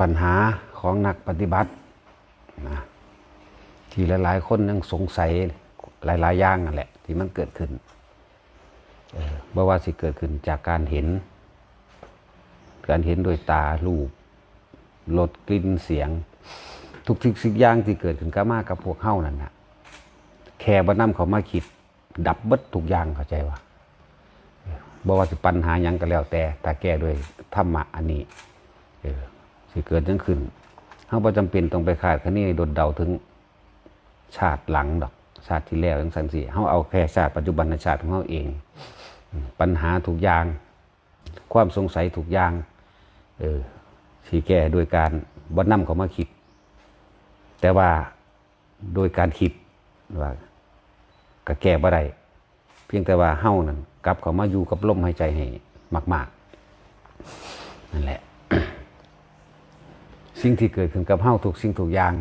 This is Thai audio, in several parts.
ปัญหาของนักปฏิบัตินะที่หลาย ๆ คนยังสงสัยหลาย ๆ อย่างนั่นแหละ ที่มันเกิดขึ้นเออบ่ว่าสิเกิดขึ้นจากการเห็น การเห็นโดยตารูปรสกลิ่นเสียง ทุกทิกสิ่งอย่างที่เกิดขึ้นก็มากับพวกเฮ้านั่นนะแค่บ่นํเขามาคิด ดับเบิดทุกอย่างเข้าใจว่าบ่ว่าสิปัญหายังก็แล้วแต่ถ้าแก้ด้วยธรรมะอันนี้เออ สิเกิดจังขึ้นเฮาบ่จำเป็นต้องไปคาดคะเนโดดเดาถึงชาติหลังดอก ชาติที่แล้วจังซั่นสิเฮาเอาแค่ชาติปัจจุบันชาติของเฮาเอง ปัญหาทุกอย่าง ความสงสัยทุกอย่างเออสิแก้โดยการบ่นำเขามาคิด แต่ว่าโดยการคิดว่าก็แก้บ่ได้เพียงแต่ว่าเฮานั่นกลับเขามาอยู่กับลมหายใจให้มาก ๆ นั่นแหละ สิ่งที่เกิดขึ้นกับเฮาทุกสิ่งทุกอย่าง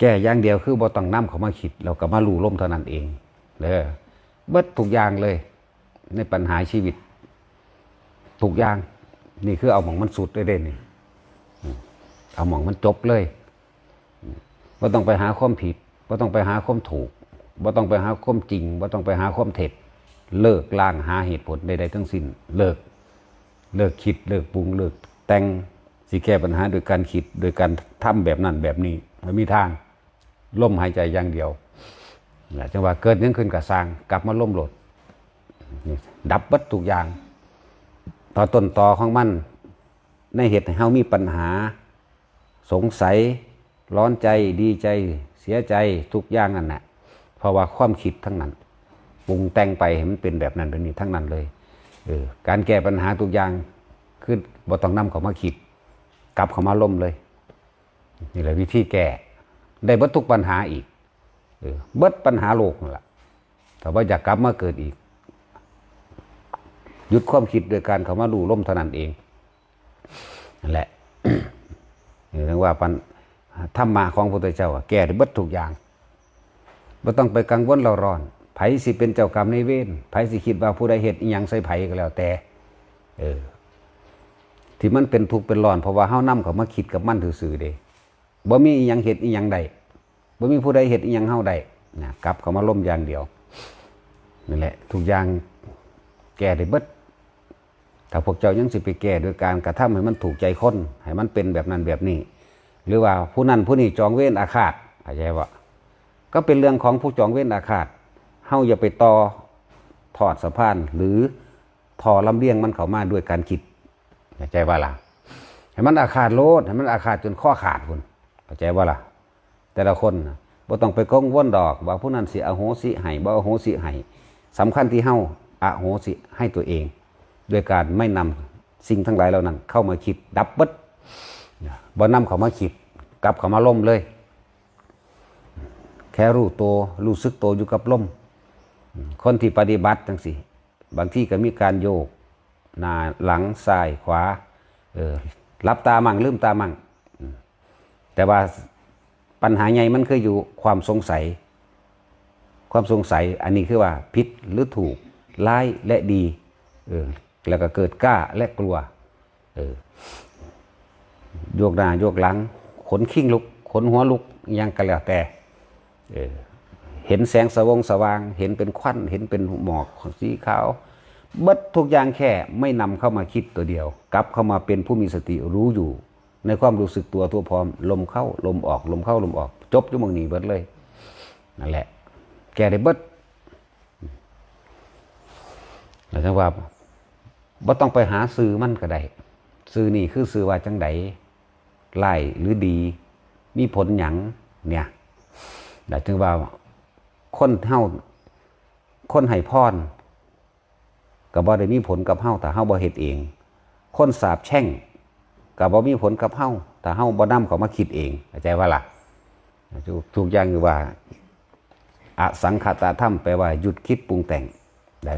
แก้อย่างเดียวคือบ่ต้องนำเขามาคิดเราก็มารู้ลมเท่านั้นเองเด้อเบิดทุกอย่างเลย ในปัญหาชีวิตทุกอย่าง นี่คือเอาหมองมันสุดได้เด่นนี่เอาหมองมันจบเลยว่าต้องไปหาความผิดว่าต้องไปหาความถูกว่าต้องไปหาความจริงว่าต้องไปหาความเท็จเลิกล่างหาเหตุผลใดๆทั้งสิ้น เลิก เลิกคิด เลิกปรุง เลิกแต่ง สิแก้ปัญหาโดยการคิดโดยการทำแบบนั้นแบบนี้ไม่มีทางล่มหายใจอย่างเดียวแหละจังหว่าเกิดยังขึ้นกับสร้าง กลับมาล่มโหลด ดับเบัดทุกอย่าง ต่อต้นต่อของมัน ในเหตุให้เฮามีปัญหา สงสัย ร้อนใจดีใจ เสียใจทุกอย่างนั่นแหละเพราะว่าความคิดทั้งนั้นปรุงแต่งไปให้มันเป็นแบบนั้นแบบนี้ทั้งนั้นเลยเออการแก้ปัญหาทุกอย่างคือบ่ต้องนำเขามาคิด กลับเข้ามาล่มเลย นี่แหละวิธีแก้ได้บิดทุกปัญหาอีกเบิดปัญหาโลกนั่นแหละแต่ว่าอยากกลับมาเกิดอีก หยุดความคิดโดยการเข้ามาดูล่มเท่านั้นเองนั่นแหละนี่เรียกว่าปัญธรรมะของพระพุทธเจ้าอะแก้ได้เบิดทุกอย่างไม่ต้องไปกังวลเราร้อนไผสิเป็นเจ้ากรรมในเวรไผสิคิดว่าผู้ใดเหตุอิหยังใส่ไผก็แล้วแต่ เออ ที่มันเป็นทุกข์เป็นร้อนเพราะว่าเฮานำเขามาคิดกับมันซื่อๆเด้บ่มีอิหยังเหตุอิหยังใดบ่มีผู้ใดเหตุอิหยังเฮาใดนะกลับเขามาล่มอย่างเดียวนั่นแหละ ทุกอย่างแก้ได้เบิดถ้าพวกเจ้ายังสิไปแก้โดยการกระทำให้มันถูกใจคนให้มันเป็นแบบนั้นแบบนี้ หรือว่าผู้นั้นผู้นี้จองเว้นอาฆาตเข้าใจว่ก็เป็นเรื่องของผู้จองเว้นอาฆาตเฮาอย่าไปต่อถอดสะพาน หรือทอลำเลียงมันเข้ามาด้วยการคิด เข้าใจว่าล่ะให้มันอาฆาตโลดให้มันอาฆาตจนข้อขาดคุณเข้าใจว่าล่ะ แต่ละคนบ่ต้องไปก้งว่นดอกว่าผู้นั้นสิอโหสิให้บ่อโหสิให้สำคัญที่เฮาอโหสิให้ตัวเอง ด้วยการไม่นำสิ่งทั้งหลายเหล่านั้น เข้ามาคิดดับเบิดบ่นำเข้ามาคิดกลับเข้ามาล่มเลย แค่รู้ตัวรู้สึกตัวอยู่กับลมคนที่ปฏิบัติจังสิบางที่ก็มีการโยก หน้าหลังซ้ายขวาเออรับตามั่งลืมตามั่งแต่ว่าปัญหาใหญ่มันคืออยู่ความสงสัย ความสงสัยอันนี้คือว่าผิดหรือถูกร้ายและดีเออแล้วก็เกิดกล้าและกลัวเออโยกหน้าโยกหลัง ขนขิ้งลุก ขนหัวลุกยังก็แล้วแต่เออเห็นแสงสวงสว่าง เห็นเป็นควัน เห็นเป็นหมอกสีขาว เบิดทุกอย่างแค่ไม่นำเข้ามาคิดตัวเดียว กลับเข้ามาเป็นผู้มีสติรู้อยู่ ในความรู้สึกตัวทั่วพร้อม ลมเข้าลมออกลมเข้าลมออก จบอยู่หมงนี้เบิดเลยนั่นแหละ แกได้เบิดแล้วจังว่าบ่ต้องไปหาซื้อมันก็ได้ซื้อนี่คือซื้อว่าจังไดไล่หรือดี มีผลหยังเนี่ยแต่ถึงว่าคนเฮาคนให้พร ก็บ่ได้มีผลกับเฮาแต่เฮาบ่เฮ็ดเอง คนสาบแช่งก็บ่มีผลกับเฮาแต่เฮาบ่นำเขามาคิดเองเข้าใจว่าล่ะทุกอย่างคือว่าอสังขตาธรรมแปลว่าหยุดคิดปรุงแต่งได้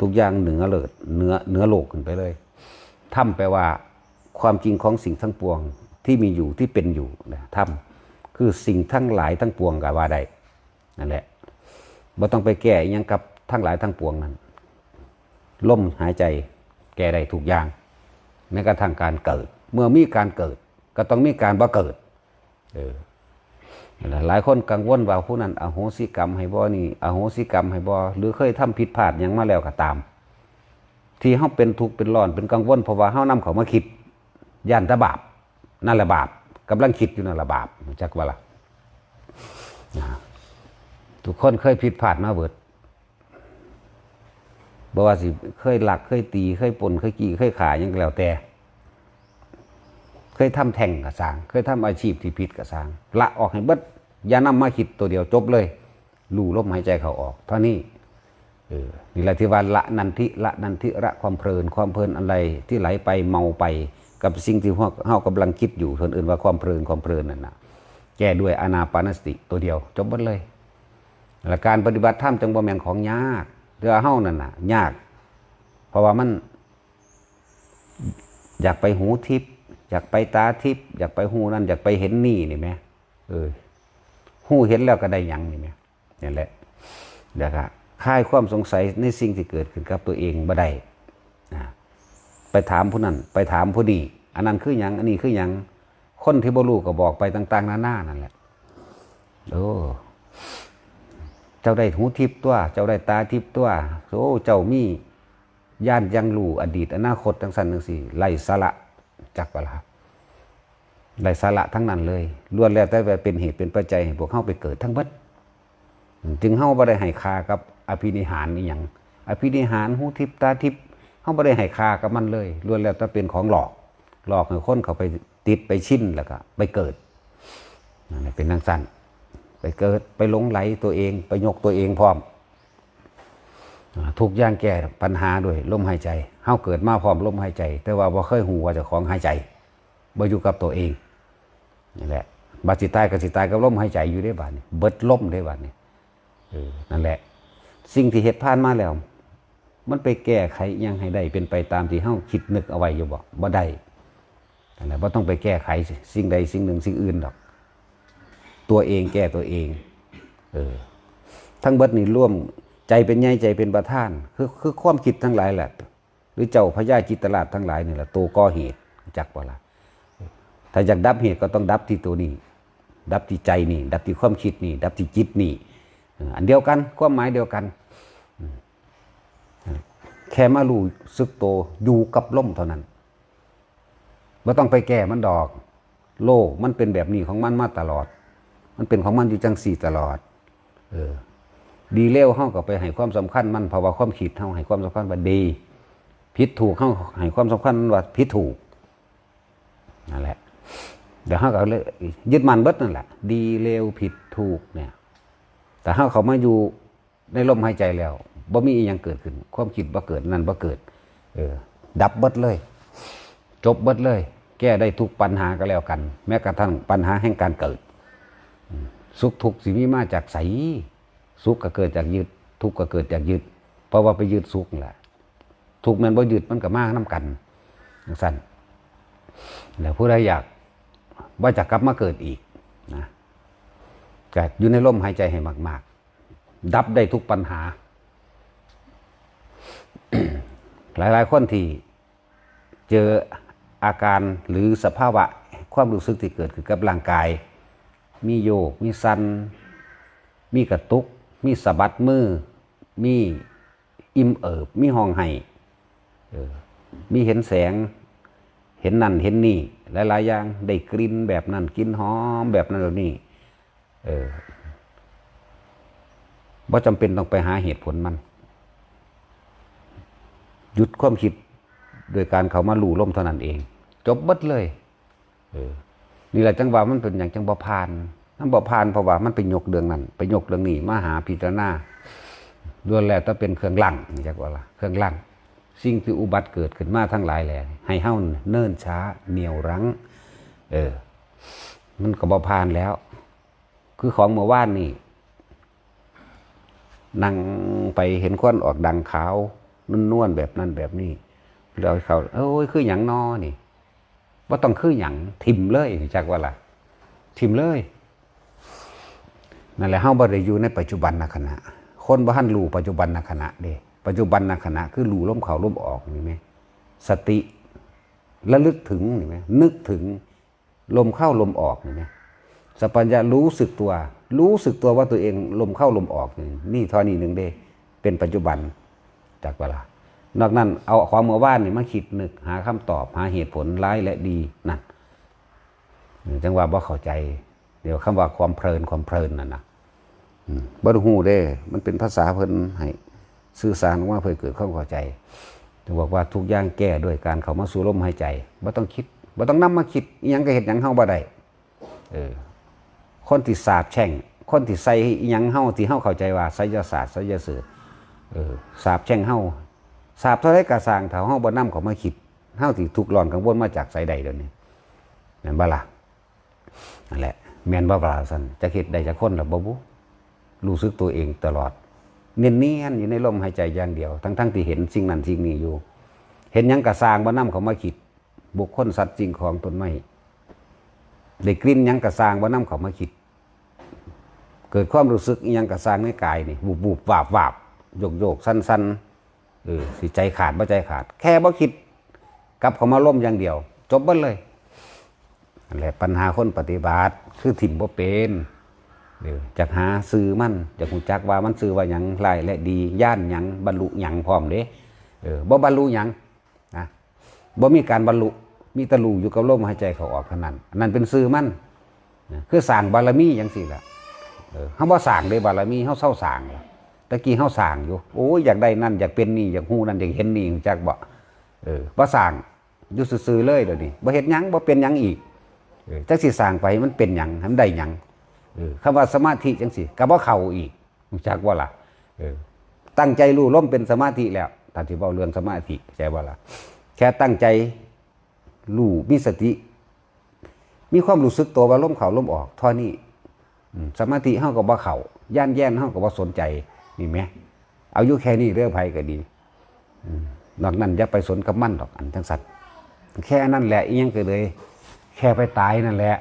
ทุกอย่างเหนือเลิศเหนือเหนือโลกขึ้นไปเลยธรรมแปลว่าความจริงของสิ่งทั้งปวงที่มีอยู่ที่เป็นอยู่นะธรรมคือสิ่งทั้งหลายทั้งปวงกับว่าได้นั่นแหละบ่ต้องไปแก้อิหยังกับทั้งหลายทั้งปวงนั้น ลมหายใจแก้ได้ทุกอย่างแม้กระทั่งการเกิด เมื่อมีการเกิด ก็ต้องมีการบ่เกิดเออหลายคนกังวลว่าผู้นั้นอโหสิกรรมให้บ่นี่อโหสิกรรมให้บ่หรือเคยทำผิดพลาดยังมาแล้วก็ตาม ที่เฮาเป็นทุกข์เป็นร้อนเป็นกังวลเพราะว่าเฮานำเขามาคิดย่านตะบาปนั่นแหละบาปกำลังคิดอยู่นั่นแหละบาปจักว่าล่ะนะทุกคนเคยผิดพลาดมาเบิด บ่ว่าสิเคยหลักเคยตีเคยปนเคยกี่เคยขาหยังก็แล้วแต่ เคยทำแท่งกับสาง เคยทำอาชีพที่ผิดกับสาง ละออกให้เบิดอย่านำมาคิดตัวเดียวจบเลยลู่ลมหายใจเขาออก เท่านี้เออนี่แหละที่ว่าละนันทิละนันทิละความเพลินความเพลินอะไรที่ไหลไปเมาไปกับสิ่งที่เฮาเฮากำลังคิดอยู่คนอื่นว่าความเพลินความเพลินนั่นนะแก้ด้วยอนาปานสติตัวเดียว จบหมดเลยและการปฏิบัติธรรมจังบ่แม่นของยาก เรือเฮ้านั่นน่ะ ยาก เพราะว่ามัน อยากไปหูทิพย์อยากไปตาทิพย์อยากไปหูนั่นอยากไปเห็นนี่นี่ไหมเออหูเห็นแล้วก็ได้ยังนี่ไหมนี่แหละเดี๋ยวก็คลายความสงสัยในสิ่งที่เกิดขึ้นกับตัวเองบ่ได้นะไปถามผู้นั้น ไปถามผู้นี้อันนั้นคือยัง อันนี้คือยังคนที่บ่รู้ก็บอกไปต่าง ๆนานานั่นแหละโอ้ เจ้าได้หูทิพตัว เจ้าได้ตาทิพตัวโอ้เจ้ามีย่านยังรู้อดีตอนาคตทั้งสันทั้งสี่ไล่สาระจักเวลาไล่สาระทั้งนั้นเลยล้วนแล้วแต่ว่าเป็นเหตุเป็นปัจจัยให้พวกเข้าไปเกิดทั้งเบัดจึงเฮาบ่ได้ให้คากับอภินิหารนี่หยังอภินิหารหูทิพตาทิพเฮาบ่ได้ให้คากับมันเลยล้วนแล้วแต่เป็นของหลอก หลอกให้คนเขาไปติดไปชินแล้วก็ไปเกิดนั่นเป็นนังสั้น ไปเกิดไปหลงไหลตัวเอง ไปยกตัวเองพร้อมทุกอย่างแก้ปัญหาด้วยลมหายใจเฮาเกิดมาพร้อมลมหายใจ แต่ว่าบ่เคยหูว่าจะของหายใจบ่อยู่กับตัวเองนี่แหละบาสิตายกับสิตายกับลมหายใจอยู่ได้บาดนี้เบิดลมได้บาดนี้นั่นแหละ สิ่งที่เหตุผ่านมาแล้ว มันไปแก้ไขยังให้ได้ เป็นไปตามที่เฮาคิดนึกเอาไว้อยู่บ่บ่ได้นั่นแหละบ่ต้องไปแก้ไขสิ่งใดสิ่งหนึ่งสิ่งอื่นดอก ตัวเองแก้ตัวเองเออทั้งเบิดนี่ร่วมใจเป็นใหญ่ใจเป็นประธาน คือคือความคิดทั้งหลายแหละ หรือเจ้าพญาจิตตลาดทั้งหลายนี่แหละตัวก่อเหตุจักบ่ละถ้าอยากดับเหตุก็ต้องดับที่ตัวนี้ ดับที่ใจนี่ ดับที่ความคิดนี่ ดับที่จิตนี่ อันเดียวกันความหมายเดียวกัน แค่มารู้ซึกโตอยู่กับล่มเท่านั้นไม่ต้องไปแก้มันดอก โลกมันเป็นแบบนี้ของมันมาตลอด มันเป็นของมันอยู่จังสี่ตลอด เออ ดีเลวเฮาก็ไปให้ความสำคัญมันเพราะว่าความคิดเฮาให้ความสำคัญว่าดีผิดถูกเฮาให้ความสำคัญว่าผิดถูกนั่นแหละเดี๋ยวเฮาก็เลยยึดมันเบิดนั่นแหละ ดีเลวผิดถูกเนี่ย แต่ถ้าเขามาอยู่ในลมหายใจแล้วบ่มีอยังเกิดขึ้น ความคิดบ่เกิดนั่นบ่เกิด เออ ดับเบิดเลย จบเบิดเลย แก้ได้ทุกปัญหาก็แล้วกัน แม้กระทั่งปัญหาแห่งการเกิด สุขทุกข์สิมีมาจากใสสุขก็เกิดจากยึด ทุกข์ก็เกิดจากยึด เพราะว่าไปยึดสุขแหละทุกข์มันบ่ยึดมันก็มากน้ากันจังซั่นแล้วผู้ใดอยากว่าจะกลับมาเกิดอีกนะก็อยู่ในลมหายใจให้มาก ๆ ดับได้ทุกปัญหา หลายๆคนที่เจออาการหรือสภาวะความรู้สึกที่เกิดขึ้นกับร่างกาย มีโยก มีสัน มีกระตุก มีสะบัดมือ มีอิ่มเอิบ มีห้องไห้มีเห็นแสง เห็นนั่นเห็นนี่ หลายๆอย่าง ได้กลิ่นแบบนั้นกลิ่นหอมแบบนั้นแบบนี้ เออว่าจำเป็นต้องไปหาเหตุผลมัน หยุดความคิดโดยการเขามาหลู่ล่มเท่านั้นเอง จบบัดเลย เออ นี่แหละจังหวะมันเป็นอย่างจังบ่านนั่นบ่านเพราะว่ามันไปยกเรื่องนั้นไปยกเรื่องนี้มาหาพิจารณาล้วนแล้วต้องเป็นเครื่องลั่งนี่จักว่าละเครื่องลั่งสิ่งที่อุบัติเกิดขึ้นมาทั้งหลายแหละให้เฮ้าเนิ่นช้าเหนียวรั้ง เออ มันก็บ่พานแล้ว คือของเมื่อวานนี่นั่งไปเห็นควันออกดังขาวนุ่นนวลแบบนั้นแบบนี้เราเขาเอ้ยคืออย่างนอนี่ ว่าต้องคืออย่างทิมเลยจากว่าล่ะทิมเลยนั่นแหละเฮาบ่ได้อยู่ในปัจจุบันนขณะ คนบ่ทันรู้ปัจจุบันนขณะเด้ปัจจุบันนขณะ คือรู้ลมเข้าลมออกนี่ไหมสติระลึกถึงเห็นไหมนึกถึงลมเข้าลมออกเห็นไหมสัพพัญญะรู้สึกตัว รู้สึกตัวว่าตัวเองลมเข้าลมออกนี่นี่เท่านี้หนึ่งเด้เป็นปัจจุบันจากเวลา นอกนั้นเอาความเมื่อวานนี่มาคิดนึกหาคำตอบหาเหตุผลร้ายและดีนั่นจังว่าบ่เข้าใจ เดี๋ยวคำว่าความเพลินความเพลินนั่นนะบ่รู้ฮู้เด้ มันเป็นภาษาเพิ่นให้สื่อสารออกมาเพื่อเกิดความเข้าใจถึงบอกว่าทุกอย่างแก้ด้วยการเข้ามาสู่ลมหายใจบ่ต้องคิดบ่ต้องนํมาคิดอิหยังก็เฮ็ดหยังเฮาบ่ได้เออคนที่สาบแช่ง คนที่ใส่อิหยังเฮาที่เฮาเข้าใจว่าไสยศาสตร์ไสยศาสตร์เออสาบแช่งเฮา สาบเท่าไรกระสางถ้าเฮาบ่นำเขามาคิดเฮาที่ทุกข์ร้อนกังวลมาจากไสใดเดี๋ยวนี้แม่นบ่ล่ะนั่นแหละแม่นบ่ปลาซั่นจะคิดได้จากคนล่ะบ่บุรู้สึกตัวเองตลอด เนียนๆอยู่ในลมหายใจอย่างเดียว ทั้งๆที่เห็นสิ่งนั้นสิ่งนี้อยู่ เห็นหยังกระสางบ่นำเขามาคิด บุคคลสัตว์สิ่งของตนไม้ได้กลิ่นยังกระสางบ่นำเขามาคิด เกิดความรู้สึกยังกระสางในกายนี่บูบบูบวาบวาบโยกโยกสั้นสั้น เออสิใจขาดบ่ใจขาด แค่บ่คิดกลับเขามาล่มอย่างเดียว จบเบิดเลยนั่นแหละปัญหาคนปฏิบัติคือถิ่มบ่เป็นเดี๋ยวจากหาซื้อมันจากหูจักว่ามันซื้อว่าหยังไรและดีย่านหยังบรรลุหยังพร้อมเด้เออบ่บรรลุหยังนะบ่มีการบรรลุมีตะลูอยู่กับลมหายใจเขาออกเท่านั้นนนั้นเป็นซื้อมันนะคือสร้างบารมีอย่างสี่ละเออเฮาบ่สร้างเด้บารมีเฮาเศร้าสร้างละ ตะกี้เฮาสร้างอยู่โอ้ยอยากได้นั่นอยากเป็นนี่อยากฮู้นั่นอยากเห็นนี่จักบ่เออบ่สร้างอยู่ซื่อๆเลยเดี๋ยวนี้บ่เฮ็ดหยังบ่เป็นหยังอีกเออจักสิสร้างไปมันเป็นหยังให้มันได้หยังเออคำว่าสมาธิจังซี่ก็บ่เข้าอีกจักบ่ล่ะเออตั้งใจรู้ลมเป็นสมาธิแล้วถ้าสิเว้าเรื่องสมาธิใช่บ่ล่ะแค่ตั้งใจรู้มีสติ มีความรู้สึกตัวว่าลมเข้าลมออกเท่านี้สมาธิเฮาก็บ่เข้าย่านแย่นเฮาก็บ่สนใจ นี่แหมเอาอยู่แค่นี้เรื่องภัยก็ดีนอกนั้นอย่าไปสนกับมันดอกอันทั้งสัตว์ แค่นั้นแหละอียังก็เลย แค่ไปตายนั่นแหละ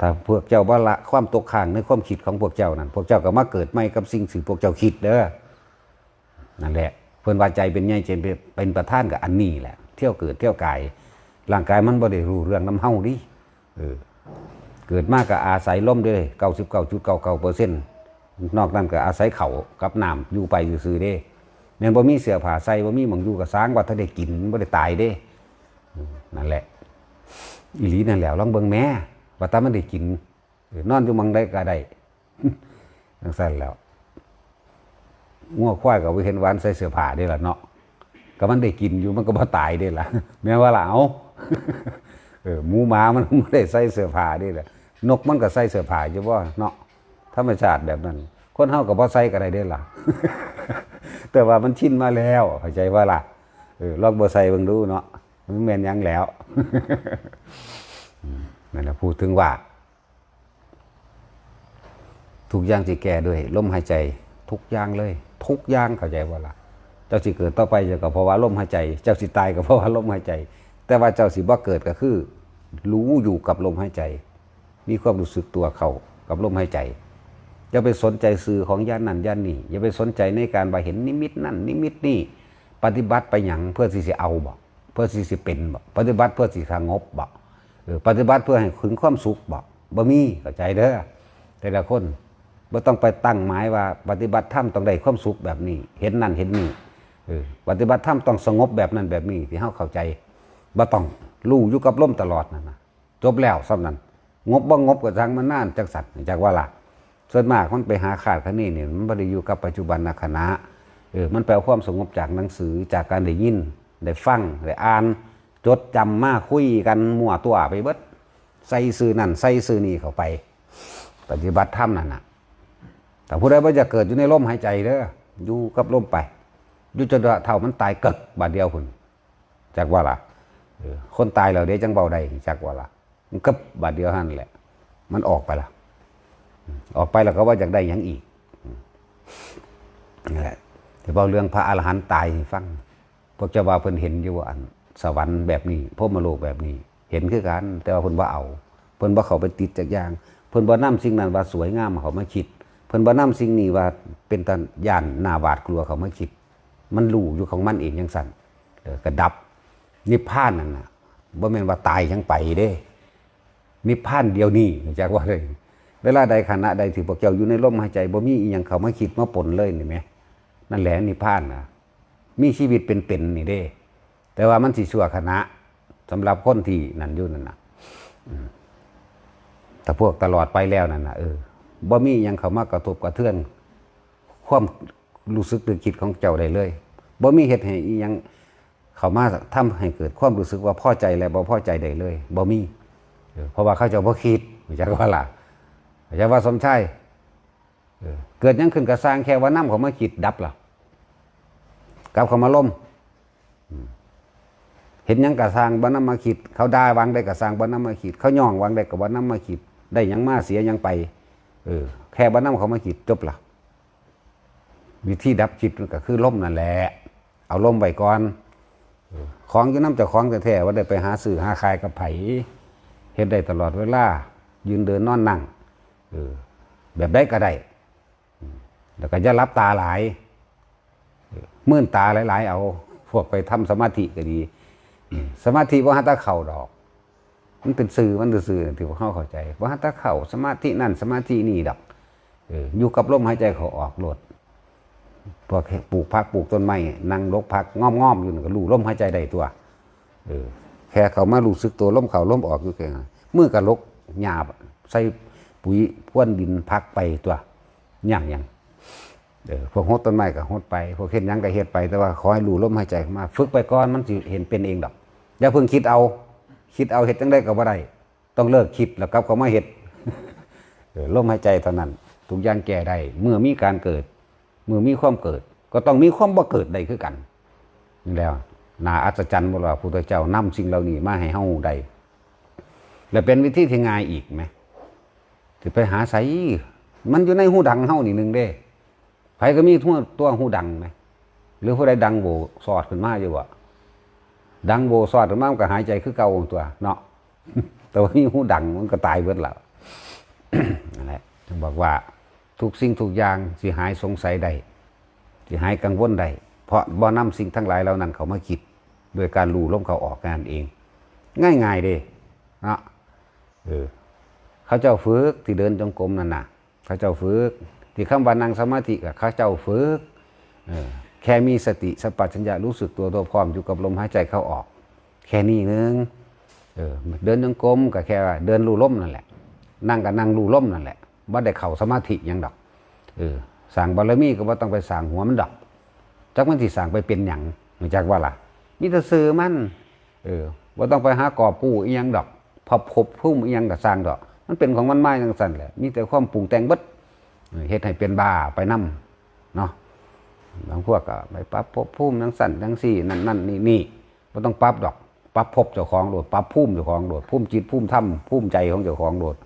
ถ้าพวกเจ้าบ่ละความตกข้างในความคิดของพวกเจ้านั่นพวกเจ้าก็มาเกิดใหม่กับสิ่งที่พวกเจ้าคิดเด้อนั่นแหละ เพิ่อนว่าใจเป็นใหญ่ใจเป็นเป็นประธานกับอันนี้แหละ เที่ยวเกิดเที่ยวกายร่างกายมันบ่ได้รู้เรื่องน้ำเฮาดิเออเกิดมากก็อาศัยล่มด้วยเก้าสิบเก้าจุดเก้าเก้าเปอร์เซ็นต์ นอกนั้นก็อาศัยเขากับน้ำอยู่ไปอยู่ซื่อเด้แม่นบ่มีเสื้อผ้าใส่บ่มีหมองอยู่ก็สร้างว่าถ้าได้กินบ่ได้ตายเด้นั่นแหละอีหลีนั่นแหละลองเบิ่งแม่ว่าถ้ามันได้กินนอนอยู่มองใดก็ได้จังซั่นแล้วงัวควายก็บ่เห็นหวานใส่เสื้อผ้าเด้ล่ะเนาะก็มันได้กินอยู่มันก็บ่ตายเด้ล่ะแม่ว่าล่ะเอาเออหมูหมามันไม่ได้ใส่เสื้อผ้านี่แหละนกมันก็ใส่เสื้อผ้าอยู่ว่เนาะ ธรรมชาติแบบนั้น คนเฮาก็บ่ใส่ก็ได้เด้ล่ะ แต่ว่ามันชินมาแล้วเข้าใจว่าล่ะเออลองบ่ใส่เบิ่งดูเนาะมันแม่นยังแล้วนั่นแหละพูดถึงว่า ทุกอย่างที่แก้ด้วยลมหายใจ ทุกอย่างเลย ทุกอย่างเข้าใจว่าล่ะ เจ้าสิเกิดต่อไปจะก็เพราะว่าลมหายใจ เจ้าสิตายก็เพราะว่าลมหายใจ แต่ว่าเจ้าสิบ่เกิดก็คือ รู้อยู่กับลมหายใจ มีความรู้สึกตัวเขากับลมหายใจ อย่าไปสนใจสื่อของย่านนั่นย่านนี่อย่าไปสนใจในการไปเห็นนิมิตนั่นนิมิตนี่ ปฏิบัติไปหยังเพื่อที่จะเอาบ่เพื่อที่จะเป็นบ่ปฏิบัติเพื่อที่สงบบออปฏิบัติเพื่อให้ถึงความสุขบ่บ่มีเข้าใจเด้อแต่ละคนบ่ต้องไปตั้งหมายว่าปฏิบัติธรรมต้องได้ความสุขแบบนี้ เห็นนั่นเห็นนี่อปฏิบัติธรรมต้องสงบแบบนั้นแบบนี้ที่เฮาเข้าใจบ่ต้องรู้อยู่กับลมตลอดนั่นนะจบแล้วซ้ำนั้นงบบ่งบก็จังมันนานจักสัตว์จักว่าล่ะ ส่วนมากมันไปหาขาดคะนี่เนี่ยมันไม่ได้อยู่กับปัจจุบันนขณะเออมันแปลความสงบจากหนังสือจากการได้ยินได้ฟังได้อ่าน จดจำมาคุยกันมั่วตัวไปเบิดใส่ซื้อนั่นใส่ซื้อนี่เข้าไป ปฏิบัติธรรมนั่นน่ะแต่ผู้ใดว่าจะเกิดอยู่ในลมหายใจเด้ออยู่กับลมไปอยู่จนเท่ามันตายเกิดบาดเดียวคุณจากว่าล่ะคนตายแล้วเดี๋ยวจังเบาได้จากว่าล่ะมันกึบบาดเดียวหันแหละ มันออกไปละ ออกไปแล้วก็ว่าอยากได้หยังอีกนี่แหละที่เบาเรื่องพระอรหันต์ตายฟังพวกเจ้าว่าเพิ่นเห็นอยู่ว่าอันสวรรค์แบบนี้พรหมโลกแบบนี้ เห็นคือกัน แต่ว่าเพิ่นบ่าเอา เพิ่นบ่าเขาไปติดจากอย่าง เพิ่นบ่านำสิ่งนั้นว่าสวยงามเขามาคิด เพิ่นบ่านำสิ่งนี้ว่าเป็นตาย่านนาบาดกลัวเขามาคิด มันรู้อยู่ของมันเองจังซั่นเออก็ดับ นิพพานนั่นน่ะบ่แม่นว่าตายยังไปเด้ นิพพานเดียวนี้จากว่าเลย เวลาใดขณะใดที่พวกเจ้าอยู่ในลมหายใจบ่มีอีหยังเขามาคิดมาปนเลยนี่แหมนั่นแหละนิพพานนะมีชีวิตเป็นๆนี่เด้ แต่ว่ามันสิชั่วขณะสำหรับคนที่นั่นอยู่นั่นนะแต่พวกตลอดไปแล้วนั่นนะเออบ่มีหยังเขามากระทบกระเทือน ความรู้สึกหรือคิดของเจ้าได้เลยบ่มีเหตุให้อีหยังเขามาทำให้เกิดความรู้สึกว่าพอใจและบ่พอใจได้เลยบ่มีเออเพราะว่าเขาเจ้าบ่คิดจักว่าล่ะ จักว่าสมชายเกิดยังขึ้นก็สร้างแค่ว่าน้ำเขามาคิดดับล่ะกลับเขามาล่มเห็นยังกะสร้างบ่นำมาคิดเขาด่าวางได้กะสร้างบ่นำมาคิดเขาย่องวางได้ก็บ่นำมาคิดได้ยังมาเสียยังไปเออแค่บ่นำเขามาคิดจบล่ะวิธีดับจิตก็คือล่มนั่นแหละ เอาล่มไว้ก่อนเออของอยู่น้ำเจากของแท้ว่าได้ไปหาสื่อหาขายกับไผเฮ็ดได้ตลอดเวลายืนเดินนอนนั่ง แบบได้ก็ได้ แล้วก็อย่ารับตาหลายเมื่นตาหลาย ๆ เอา พวกไปทำสมาธิก็ดี สมาธิว่าหาตาเข่าดอก มันเป็นสื่อมันเป็นสื่อที่พวกเขาเข้าใจว่าหาตาเข่าสมาธินั่นสมาธินี่ดอกอยู่กับลมหายใจเขาออกโลดพวกปลูกพักปลูกต้นไม้นั่งลกพักง้อมง้อมๆอยู่นั่นก็รู้ลมหายใจได้ตัวเออแค่เขามารู้สึกตัวลมเข่าลมออกอยู่แค่มือกับลกหยาบใส่ ปุ๋ยพ่วนดินพักไปตัวย่างยังเออพวกหดต้นไม้ก็หดไปพวกเห็นยังก็เฮ็ดไปแต่ว่าขอให้รู้ลมหายใจมา ฝึกไปก่อนมันเห็นเป็นเองดอกอย่าเพิ่งคิดเอา คิดเอาเฮ็ดจังได้ก็บ่ได้ต้องเลิกคิดแล้วกลับเขามาเฮ็ดลมหายใจเท่านั้นทุกอย่างแก้ได้เมื่อมีการเกิด เมื่อมีความเกิด ก็ต้องมีความบ่เกิดได้คือกันนี่แล้วนาอัศจรรย์บ่ล่ะพระพุทธเจ้านำสิ่งเหล่านี้มาให้เฮาได้และเป็นวิธีที่ง่ายอีกไหม ที่ไปหาไสมันอยู่ในหูดังเฮานี่หนึงเด้ไผก็มีทั่วตัวหูดังไหมหรือผู้ใดดังโบสอดขึ้นมาอยู่บ่ดังโบสอดขึ้นมามันก็หายใจคือเก่าตัว เนาะแต่ว่ามีหูดังมันก็ตายเบิดแล้วนั่นแหละถึงบอกว่าทุกสิ่งทุกอย่างสิหายสงสัยได้สิหายกังวลได้เพราะบ่นำสิ่งทั้งหลายเหล่านั้นเขามาคิดโดยการรู้ลมเขาออกงานเอง ง่ายๆเด้เนาะเออ เขาเจ้าฝึกที่เดินจงกรมนั่นน่ะ เขาเจ้าฝึกที่คำว่านั่งสมาธิกับเขาเจ้าฝึกแค่มีสติสัพพัญญะรู้สึกตัวตัวพร้อมอยู่กับลมหายใจเข้าออก แค่นี้นึงเออเดินจงกรมก็แค่ว่าเดินรู้ลมนั่นแหละ นั่งกับนั่งรู้ลมนั่นแหละบ่ได้เข้าสมาธิยังดอกเออสั่งบารมีก็ว่าต้องไปสั่งหัวมันดอกจักมันสิสั่งไปเป็นหยังรู้จักว่าล่ะมีแต่ซื้อมันเออว่าต้องไปหากอบกู้อีหยังดอกพอพบพุ่มอีหยังกับสร้างดอก มันเป็นของมันมาจังสั่นแหละมีแต่ความปรุงแต่งบดเฮ็ดให้เป็นบ้าไปนํเนาะบางพวกก็ไปปรับภพภูมิทั้งสั่นทั้งสี่นั่นนั่นนี่นี่บ่ต้องปรับดอกปรับภพเจ้าของโดดปรับภูมิเจ้าของโดดภูมิจิตภูมิธรรมภูมิใจของเจ้าของโดด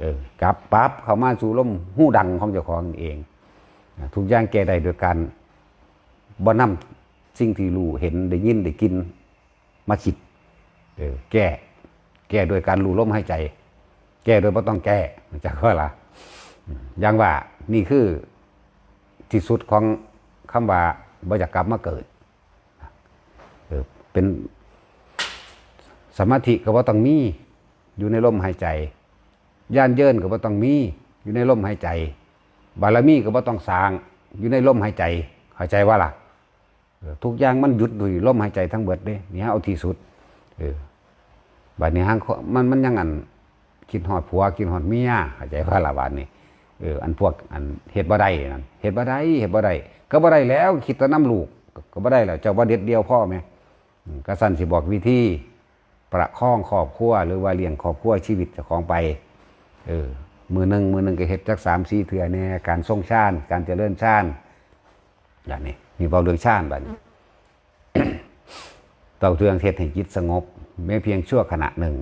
เออกลับปั๊บเข้ามาสู่ลมหู้ดังของเจ้าของเองทุกอย่างแก้ได้โดยการบ่นำสิ่งที่รู้เห็นได้ยินได้กินมาคิดเออแก้แก้โดยการรู้ลมหายใจ แก้โดยไม่ต้องแก้จากว่าล่ะอย่างว่านี่คือที่สุดของคำว่าบอยากกลับมาเกิดเป็นสมาธิก็ว่าต้องมีอยู่ในลมหายใจย่านเยินก็บ่าต้องมีอยู่ในลมหายใจ บารมีก็บ่าต้องสร้าง อยู่ในลมหายใจเข้าใจว่าล่ะทุกอย่างมันหยุดด้วยลมหายใจทั้งเบิดเด้นี่ฮะเอาที่สุดเออบัดนี้ห้างมันมันยังอัน คิดฮอดผัวคิดฮอดเมียเข้าใจว่าละบัดนี้เอออันพวกอันเฮ็ดบ่ได้นั่นเฮ็ดบ่ได้เฮ็ดบ่ได้ก็บ่ได้แล้ว คิดแต่น้ำลูกก็บ่ได้แล้ว เจ้าบ่เด็ดเดียวพ่อแม่อืมก็สั่นสิบอกวิธีประคองครอบครัวหรือว่าเลี้ยงครอบครัวชีวิตเจ้าของไป เออ มือหนึ่งมือหนึ่งก็เฮ็ดจักสามสี่เถื่อเนี่ยการทรงชาติการเจริญชาติอย่างนี้มีเบาเรื่องชาติแบบนี้เต่าเทืองเทศให้จิตสงบแม้เพียงชั่วขณะหนึ่ง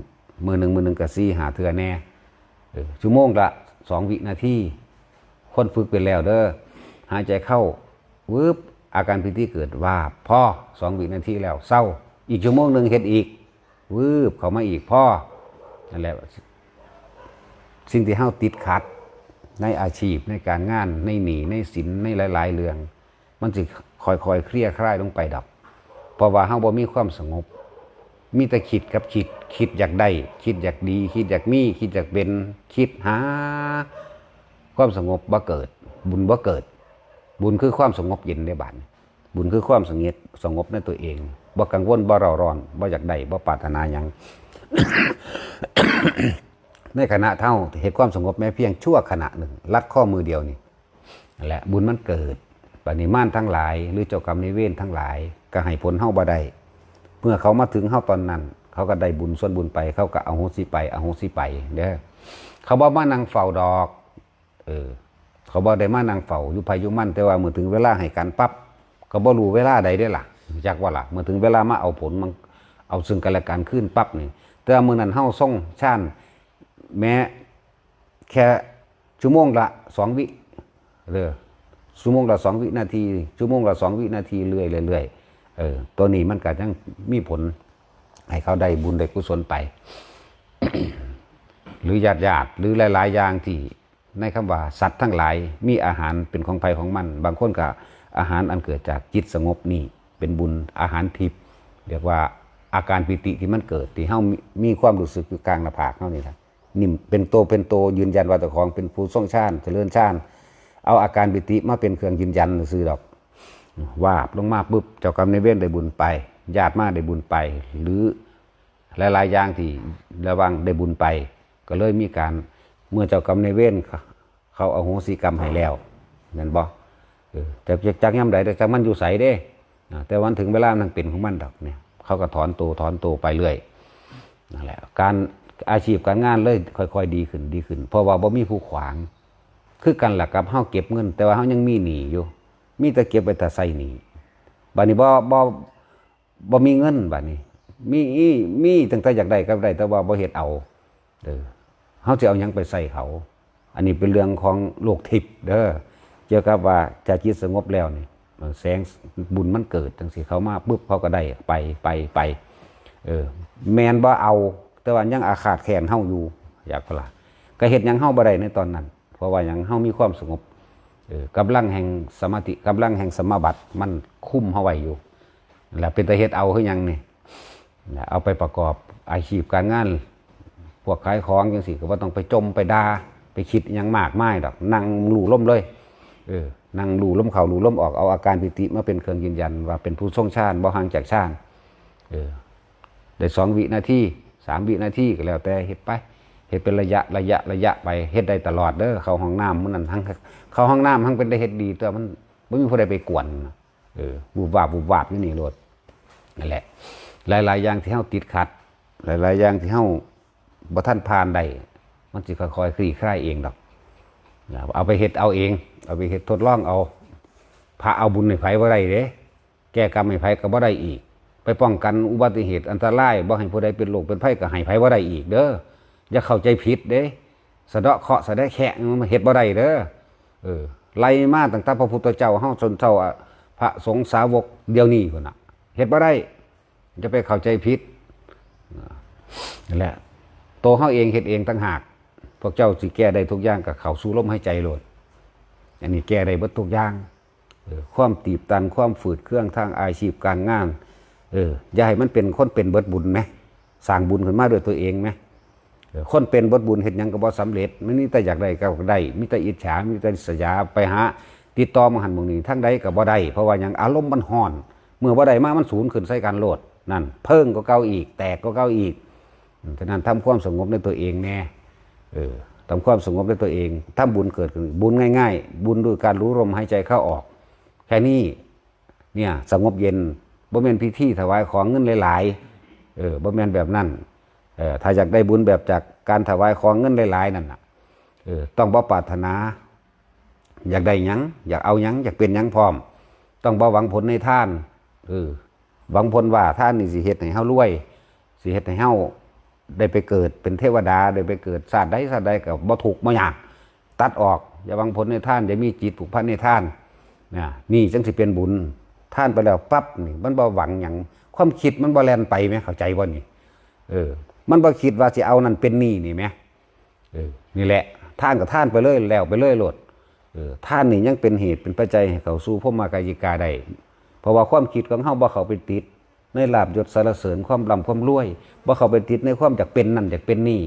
มือหนึ่งมือหนึ่งก็สี่หาเถื่อแน่เออชั่วโมงละสองวินาทีคนฝึกไปแล้วเด้อหายใจเข้าวืบอาการพิธีเกิดว่าพ่อสองวินาทีแล้วเศร้า อีกชั่วโมงหนึ่งเฮ็ดอีกวืบเข้ามาอีกพ่อนั่นแหละสิ่งที่เฮาติดขัด ในอาชีพในการงานในหนีในสินในหลาย ๆ เรื่อง มันสิค่อยๆเคลียร์คลายลงไปดอกเพราะว่าเฮาบ่มีความสงบ มีแต่คิดกับคิดคิดอยากได้คิดอยากดี คิดอยากมี คิดอยากเป็นคิดหา ความสงบบ่เกิด บุญบ่เกิด บุญคือความสงบเย็นในบ้านบุญคือความสงบสงบในตัวเองบ่กังวลบ่เร่าร้อนบ่อยากได้บ่ปรารถนายังในขณะเท่าเหตุความสงบแม้เพียงชั่วขณะหนึ่งลัดข้อมือเดียวนี่แหละบุญมันเกิดปณิมานทั้งหลาย หรือเจ้ากรรมนายเวรทั้งหลาย ก็ให้ผลเฮาบ่ได้ เมื่อเขามาถึงเฮาตอนนั้น เขาก็ได้บุญส่วนบุญไป เขาก็เอาโหสิไปเอาโหสิไปเด้อเขาบ่มานั่งเฝ้าดอก เออ เขาบ่ได้มานั่งเฝ้าอยู่ภายอยู่มั่นแต่ว่าเมื่อถึงเวลาให้กันปั๊บก็บ่รู้เวลาใดได้ล่ะจักว่าล่ะเมื่อถึงเวลามาเอาผลมันเอาซึ่งกันและกันขึ้นปั๊บนี่แต่ว่ามื้อนั้นเฮาส่งชานแม้แค่ชั่วโมงละสองวิเลยชั่วโมงละสองวินาทีชั่วโมงละสองวินาทีเรื่อยเรื่อยๆ เออ ตัวนี้มันก็ยังมีผล ให้เขาได้บุญได้กุศลไป หรือญาติญาติหรือหลาย ๆ อย่างที่ในคำว่าสัตว์ทั้งหลาย มีอาหารเป็นของภัยของมัน บางคนก็อาหารอันเกิดจากจิตสงบนี่ เป็นบุญอาหารทิพย์เรียกว่าอาการปิติที่มันเกิดที่เฮามีมีความรู้สึกอยู่กลางหน้าผากเฮานี่แหละนิ่มเป็นโตเป็นโตยืนยันว่าเจ้าของเป็นผู้ทรงชาติเจริญชาติเอาอาการปิติมาเป็นเครื่องยืนยันซื้อดอก ว่าบลงมาปุ๊บเจ้ากรรมในเวรได้บุญไปญาติมาได้บุญไป หรือหลายๆอย่างที่ระวังได้บุญไป ก็เลยมีการเมื่อเจ้ากรรมในเวรเขาเขาเอาโหสิกรรมให้แล้วนั่นบออแต่จักย่ำใดแต่จักมันอยู่ใสเด้แต่วันถึงเวลามันเป็นของมันดอกเนี่ยเขาก็ถอนตัวถอนตัวไปเรื่อยนั่นแหละการอาชีพการงานเลยค่อย ๆ ดีขึ้นดีขึ้น เพราะว่าบ่มีผู้ขวาง คือกันหละกับเฮาเก็บเงิน แต่ว่าเฮายังมีหนี้อยู่ มีแต่เก็บไปแต่ใส่หนี้บัดนี้บ่บ่บ่มีเงินบัดนี้ มีมีตั้งแต่อยากได้ก็ได้ แต่ว่าบ่เฮ็ดเอาเด้อเฮาสิเอาหยังไปใส่เขา อันนี้เป็นเรื่องของโลกทิพย์เด้อเกี่ยวกับว่าจะจิตสงบแล้วนี่แสงบุญมันเกิดจังซี่เขามาปุ๊บเขาก็ได้ไปไปไปเออแมนบ่เอา แต่ว่ายังอาฆาตแค้นเฮาอยู่ อยากพลาก็เฮ็ดหยังเฮาบ่ได้ในตอนนั้น เพราะว่าหยังเฮามีความสงบ กำลังแห่งสมาธิกำลังแห่งสมาบัติมันคุ้มเฮาไว้อยู่แหละเป็นตาเฮ็ดเอาคือยังนี่เอาไปประกอบอาชีพการงาน พวกขายของจังซี่ก็บ่าต้องไปจมไปดาไปคิดยังมากไมายดอกนั่งหลู่ล่มเลยเออนั่งหลู่ล่มเข้าลู่ล่มออกเอาอาการปิติมาเป็นเครื่องยืนยัน ว่าเป็นผู้ทรงชาติบ่ห่างจากชาติเออได้สองวินาทีสามวินาทีก็แล้วแต่เฮ็ดไป เฮ็ดเป็นระยะระยะระยะไปเฮ็ดได้ตลอดเด้อเข้าห้องน้ำมันนั่นทั้งเข้าห้องน้ำทั้งเป็นได้เฮ็ดดีแต่มันไม่มีผู้ใดไปกวนเออบูบวาบบูบวาบอยู่นี่โลดนั่นแหละ หลาย ๆ อย่างที่เฮาติดขัด หลาย ๆ อย่างที่เฮาบ่ทันผ่านได้มันสิค่อยๆคลี่คลายเองดอกเอาไปเฮ็ดเอาเอง เอาไปเฮ็ดทดลองเอาพาเอาบุญให้ไผบ่ได้เด้แก้กรรมให้ไผก็บ่ได้อีก ไปป้องกันอุบัติเหตุอันตรายบ่ให้ผู้ใดเป็นโรคเป็นภัยก็ให้ไผบ่ได้อีก เด้อ อย่าเข้าใจผิดเด้สะเดาะเคาะสะได้แขะมันเฮ็ดบ่ได้เด้อเออไล่มาตั้งแต่พระพุทธเจ้าเฮาจนเท่าพระสงฆ์สาวกเดียวนี้พุ่นน่ะเฮ็ดบ่ได้จะไปเข้าใจผิดนั่นแหละตัวเฮาเองเฮ็ดเองต่างหาก พวกเจ้าสิแก้ได้ทุกอย่างก็เข้าสู่ลมหายใจโลดอันนี้แก้ได้เบิดทุกอย่างความตีบตันความฝืดเครื่องทางอาชีพการงาน เอออย่าให้มันเป็นคนเป็นเบิดบุญไหมสร้างบุญขึ้นมาด้วยตัวเองไหม คนเป็นบิดบุญเห็นยังก็บ่สำเร็จไม่นี่แต่อยากได้ก็ได้มีแต่อิจฉามีแต่ริษยาไปหาติดต่อมหันมองนี้ทั้งใดก็บ่ได้เพราะว่ายังอารมณ์มันห่อน เมื่อบ่ได้มามันสูญขึ้นใส่การโลดนั่น เพิ่งก็เก่าอีก แตกก็เก่าอีกฉะนั้นทำความสงบในตัวเองแน่เออทำความสงบในตัวเองถ้าบุญเกิดขึ้นบุญง่าย ๆ บุญด้วยการรู้ลมหายใจเข้าออก แค่นี้เนี่ยสงบเย็นบ่แม่นพิธีถวายของเงินหลายๆเออบ่แม่นแบบนั้น ออถ้าอยากได้บุญแบบจากการถวายของเงินหลายๆนั่นนะเออต้องบ่ปรารถนา อยากได้ยังอยากเอายังอยากเป็นยังพร้อม ต้องบ่หวังผลในท่านเออหวังผลว่าท่านนี่สิเฮ็ดให้เฮารวยสิเฮ็ดให้เฮาได้ไปเกิดเป็นเทวดาได้ไปเกิดชาสติใดชาสติใดก็บ่ถูกบ่ยากตัดออก อย่าหวังผลในท่านอย่ามีจิตผูกพันในท่านนะนี่จังสิเป็นบุญท่านไปแล้วปั๊บนี่มันบ่หวังอย่างความคิดมันบ่แลนไปไหมเข้าใจบ่นี่เออ มันบ่คิดว่าสิเอานั่นเป็นนี่นี่ไหมเออนี่แหละท่านกับท่านไปเลยแล้วไปเลยโลดเออท่านนี่ยังเป็นเหตุเป็นปัจจัยให้เขาสู้พวกมากายิกาได้เพราะว่าความคิดของเฮาบ่เขาไปติด ในลาบยศสารเสริญความร่ำความรวยบ่เข้าไปติดในความอยากเป็นนั่นอยากเป็นนี่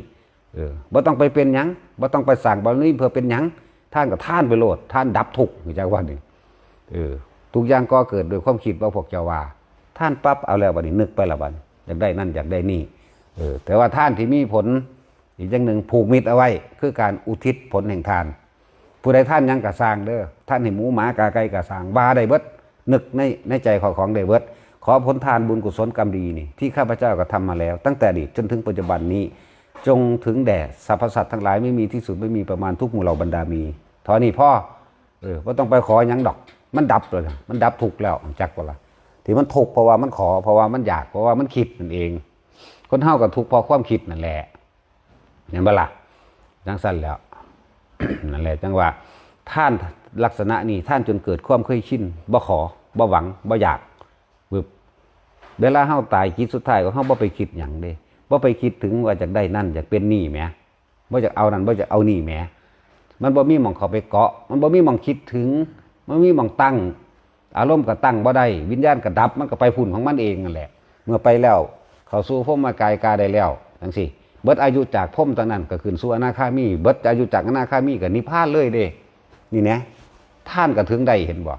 เออบ่ต้องไปเป็นหยังบ่ต้องไปสั่งบารมีเพื่อเป็นหยังท่านก็ท่านไปโลด ท่านดับทุกข์รู้จักว่านี่เออทุกอย่างก็เกิดโดยความคิดว่าพวกเจ้าว่า ท่านปั๊บเอาแล้วบัดนี้นึกไปละบัดอยากได้นั่นอยากได้นี่ เออแต่ว่าท่านที่มีผลอีกอย่างหนึ่งผูกมิตรเอาไว้ คือการอุทิศผลแห่งทาน ผู้ใดท่านยังกระสร้างเด้อท่านให้หมูหมากาไก่กระสร้างบาได้เบิดนึกในในใจของของได้เบิดขอผลทานบุญกุศลกรรมดีนี่ที่ข้าพเจ้าก็ทำมาแล้ว ตั้งแต่อดีตจนถึงปัจจุบันนี้ จงถึงแด่สรรพสัตว์ทั้งหลายไม่มีที่สุดไม่มีประมาณทุกหมู่เหล่าบรรดามีท่านี้พ่อเออว่าต้องไปขอยังดอก มันดับเลยมันดับทุกแล้วจักว่าละที่มันทุกเพราะว่ามันขอเพราะว่ามันอยากเพราะว่ามันคิดนั่นเอง คนเท่ากับทุกพราะความคิดนั่นแหละเห็นปะล่ะจังสั้นแล้วนั่นแหละจังว่าท่านลักษณะนี้ท่านจนเกิดความเคยชินบ่ขอบ่หวังบ่อยากบึบเวลาเฮาตายคิดสุดท้ายก็เฮาบ่ไปคิดหยังเด้บ่ไปคิดถึงว่าจะได้นั่นอยากเป็นนี่แหมบ่จะเอานั่นบ่จะเอานี่แหมมันบ่มีหม่องเขาไปเกาะ มันบ่มีหม่องคิดถึง มันมีหม่องตั้ง อารมณ์ก็ตั้งบ่ได้ วิญญาณก็ดับมันก็ไปพุ่นของมันเองนั่นแหละ เมื่อไปแล้ว เขาสู่พรหมกายกาได้แล้วจังซี่เบิดอายุจากพรหมตอนนั้นก็ขึ้นสู่อนาคามี เบิดอายุจากอนาคามีก็นิพพานเลยเด้ นี่นะท่านก็ถึงได้เห็นบ่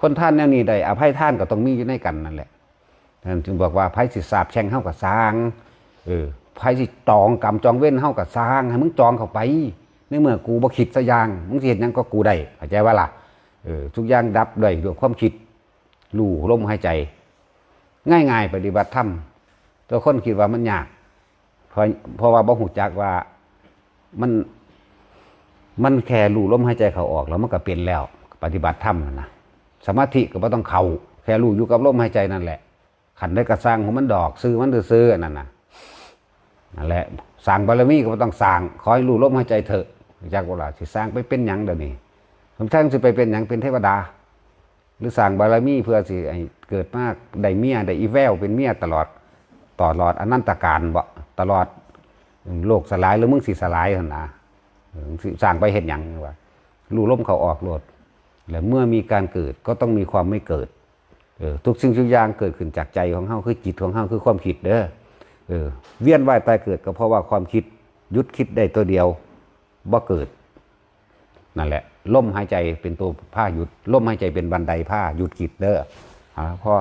คนท่านแนวนี้ได้อภัยท่านก็ต้องมีอยู่ในกันนั่นแหละท่านจึงบอกว่าไผสิสาบแช่งเฮากับสร้างเออไผสิจองกรรมจองเว้นเฮากับสร้างให้มึงจองเข้าไปในเมื่อกูบ่คิดซะอย่างมึงสิเฮ็ดหยังก็กูได้เข้าใจว่าล่ะเออทุกอย่างดับด้วยด้วยความคิด รู้ลมหายใจ ง่ายๆ ปฏิบัติธรรม ตัวคนคิดว่ามันยากเพราะเพราะว่าบ่ฮู้จักว่ามัน มันแค่รู้ลมหายใจเขาออกแล้วมันก็เป็นแล้ว ปฏิบัติธรรมนั่นนะสมาธิก็บ่ต้องเขาแค่รู้อยู่กับลมหายใจนั่นแหละ ขันได้กระสร้างของมันดอกซื้อมันซื้อนั่นนะนั่นแหละสร้างบารมีก็บ่ต้องสร้างขอให้รู้ลมหายใจเถอะจากเวลาสิสร้างไปเป็นหยังเดี๋ยวนี้สมทั้งสิไปเป็นหยังเป็นเทวดา หรือสร้างบารมีเพื่อสิให้เกิดมากได้เมียได้อีแววเป็นเมียตลอด ตลอดอนันตการบ่ตลอดโลกสลายหรือมึงสิสลายหั่นนะสร้างไปเห็นอย่างว่ารู้ล่มเขาออกโลดแล้วเมื่อมีการเกิดก็ต้องมีความไม่เกิดเออทุกสิ่งทุกอย่างเกิดขึ้นจากใจของเฮาคือจิตของเฮาคือความคิดเด้อเออเวียนว่ายตายเกิดก็เพราะว่าความคิดยุดคิดได้ตัวเดียวบ่เกิดนั่นแหละล่มหายใจเป็นตัวผ้าหยุดล่มหายใจเป็นบันไดผ้าหยุดคิดเด้ออ่าพอ